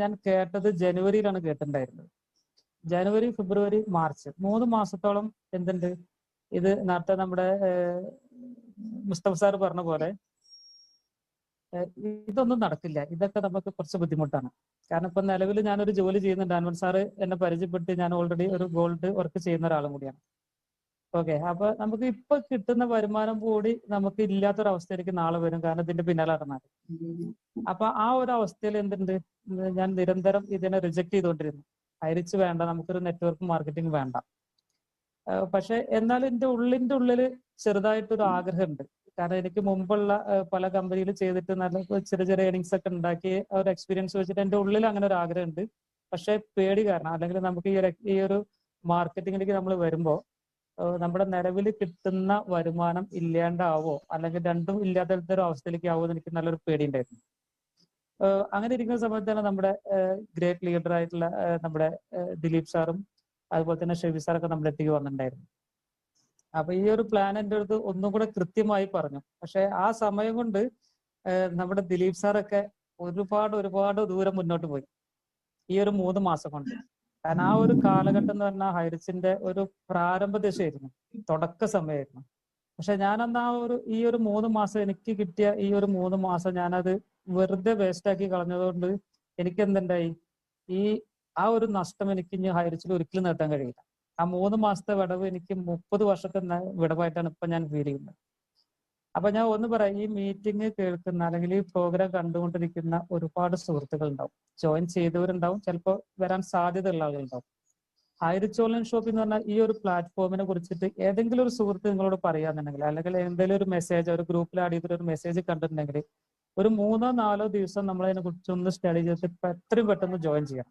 ഞാൻ കേട്ടത് ജനുവരിയിലാണ് കേട്ടിട്ടുണ്ടായിരുന്നത്. ജനുവരി ഫെബ്രുവരി മാർച്ച്. മൂന്ന് മാസത്തോളം എന്തുണ്ട്? ഇത് നേരത്തെ നമ്മുടെ മുസ്തഫ സാർ പറഞ്ഞ പോലെ ഇതൊന്നും നടക്കില്ല. ഇതൊക്കെ നമുക്ക് കുറച്ച് ബുദ്ധിമുട്ടാണ്. കാരണം ഇപ്പൊ നിലവിൽ ഞാനൊരു ജോലി ചെയ്യുന്നുണ്ട്. അൻവർ സാറ് എന്നെ പരിചയപ്പെട്ട് ഞാൻ ഓൾറെഡി ഒരു ഗോൾഡ് വർക്ക് ചെയ്യുന്ന ഒരാളും കൂടിയാണ്. ഓക്കെ അപ്പൊ നമുക്ക് ഇപ്പൊ കിട്ടുന്ന വരുമാനം കൂടി നമുക്ക് ഇല്ലാത്തൊരവസ്ഥയിലേക്ക് നാളെ വരും. കാരണം ഇതിന്റെ പിന്നാലെ നടന്നാൽ. അപ്പൊ ആ ഒരു അവസ്ഥയിൽ എന്തുണ്ട്? ഞാൻ നിരന്തരം ഇതിനെ റിജക്ട് ചെയ്തുകൊണ്ടിരുന്നു. അയരിച്ച് വേണ്ട നമുക്കൊരു നെറ്റ്വർക്ക് മാർക്കറ്റിംഗ് വേണ്ട. പക്ഷെ എന്നാലും എന്റെ ഉള്ളിന്റെ ഉള്ളിൽ ചെറുതായിട്ടൊരു ആഗ്രഹമുണ്ട്. കാരണം എനിക്ക് മുമ്പുള്ള പല കമ്പനിയിൽ ചെയ്തിട്ട് നല്ല ചെറിയ ചെറിയ ഏണിങ്സ് ഒക്കെ ഉണ്ടാക്കി ഒരു എക്സ്പീരിയൻസ് വെച്ചിട്ട് എന്റെ ഉള്ളിൽ അങ്ങനെ ഒരു ആഗ്രഹമുണ്ട്. പക്ഷെ പേടി കാരണം അല്ലെങ്കിൽ നമുക്ക് ഈ ഒരു മാർക്കറ്റിംഗിലേക്ക് നമ്മൾ വരുമ്പോൾ നമ്മുടെ നിലവിൽ കിട്ടുന്ന വരുമാനം ഇല്ലാണ്ടാവോ അല്ലെങ്കിൽ രണ്ടും ഇല്ലാത്ത ഒരു അവസ്ഥയിലേക്ക് ആവോ എന്ന് എനിക്ക് നല്ലൊരു പേടിയുണ്ടായിരുന്നു. അങ്ങനെ ഇരിക്കുന്ന സമയത്താണ് നമ്മുടെ ഗ്രേറ്റ് ലീഡർ ആയിട്ടുള്ള നമ്മുടെ ദിലീപ് സാറും അതുപോലെ തന്നെ ഷെബി സാറൊക്കെ നമ്മുടെ അടുത്തേക്ക് വന്നിട്ടുണ്ടായിരുന്നു. അപ്പൊ ഈ ഒരു പ്ലാൻ എന്റെ അടുത്ത് ഒന്നും കൂടെ കൃത്യമായി പറഞ്ഞു. പക്ഷെ ആ സമയം കൊണ്ട് നമ്മുടെ ദിലീപ് സാറൊക്കെ ഒരുപാട് ഒരുപാട് ദൂരം മുന്നോട്ട് പോയി. ഈ ഒരു മൂന്ന് മാസം കൊണ്ട്. കാരണം ആ ഒരു കാലഘട്ടം എന്ന് പറഞ്ഞാൽ ഹൈറിച്ചിന്റെ ഒരു പ്രാരംഭ ദശയായിരുന്നു. തുടക്ക സമയമായിരുന്നു പക്ഷെ ഞാനന്ന് ആ ഒരു ഈ ഒരു മൂന്ന് മാസം എനിക്ക് കിട്ടിയ ഈ ഒരു മൂന്ന് മാസം ഞാനത് വെറുതെ വേസ്റ്റ് ആക്കി കളഞ്ഞതുകൊണ്ട് എനിക്ക് എന്തുണ്ടായി ഈ ആ ഒരു നഷ്ടം എനിക്ക് ഇനി ഹൈറിച്ചിൽ ഒരിക്കലും നേട്ടാൻ കഴിയില്ല. ആ മൂന്ന് മാസത്തെ വിടവ് എനിക്ക് മുപ്പത് വർഷത്തെ വിടവായിട്ടാണ് ഇപ്പൊ ഞാൻ ഫീൽ ചെയ്യുന്നത്. അപ്പൊ ഞാൻ ഒന്ന് പറയാം ഈ മീറ്റിംഗ് കേൾക്കുന്ന അല്ലെങ്കിൽ ഈ പ്രോഗ്രാം കണ്ടുകൊണ്ടിരിക്കുന്ന ഒരുപാട് സുഹൃത്തുക്കൾ ഉണ്ടാവും ജോയിൻ ചെയ്തവരുണ്ടാവും. ചിലപ്പോൾ വരാൻ സാധ്യതയുള്ള ആളുകളുണ്ടാവും. ഹൈറിച്ച് ഓൺലൈൻ ഷോപ്പ് എന്ന് പറഞ്ഞാൽ ഈ ഒരു പ്ലാറ്റ്ഫോമിനെ കുറിച്ചിട്ട് ഏതെങ്കിലും ഒരു സുഹൃത്ത് നിങ്ങളോട് പറയാന്നുണ്ടെങ്കിൽ അല്ലെങ്കിൽ എന്തെങ്കിലും ഒരു മെസ്സേജ് ഒരു ഗ്രൂപ്പിൽ ആഡ് ചെയ്തിട്ട് ഒരു മെസ്സേജ് കണ്ടിട്ടുണ്ടെങ്കിൽ ഒരു മൂന്നോ നാലോ ദിവസം നമ്മൾ അതിനെ കുറിച്ച് ഒന്ന് സ്റ്റഡി ചെയ്തിട്ട് എത്രയും പെട്ടെന്ന് ജോയിൻ ചെയ്യണം.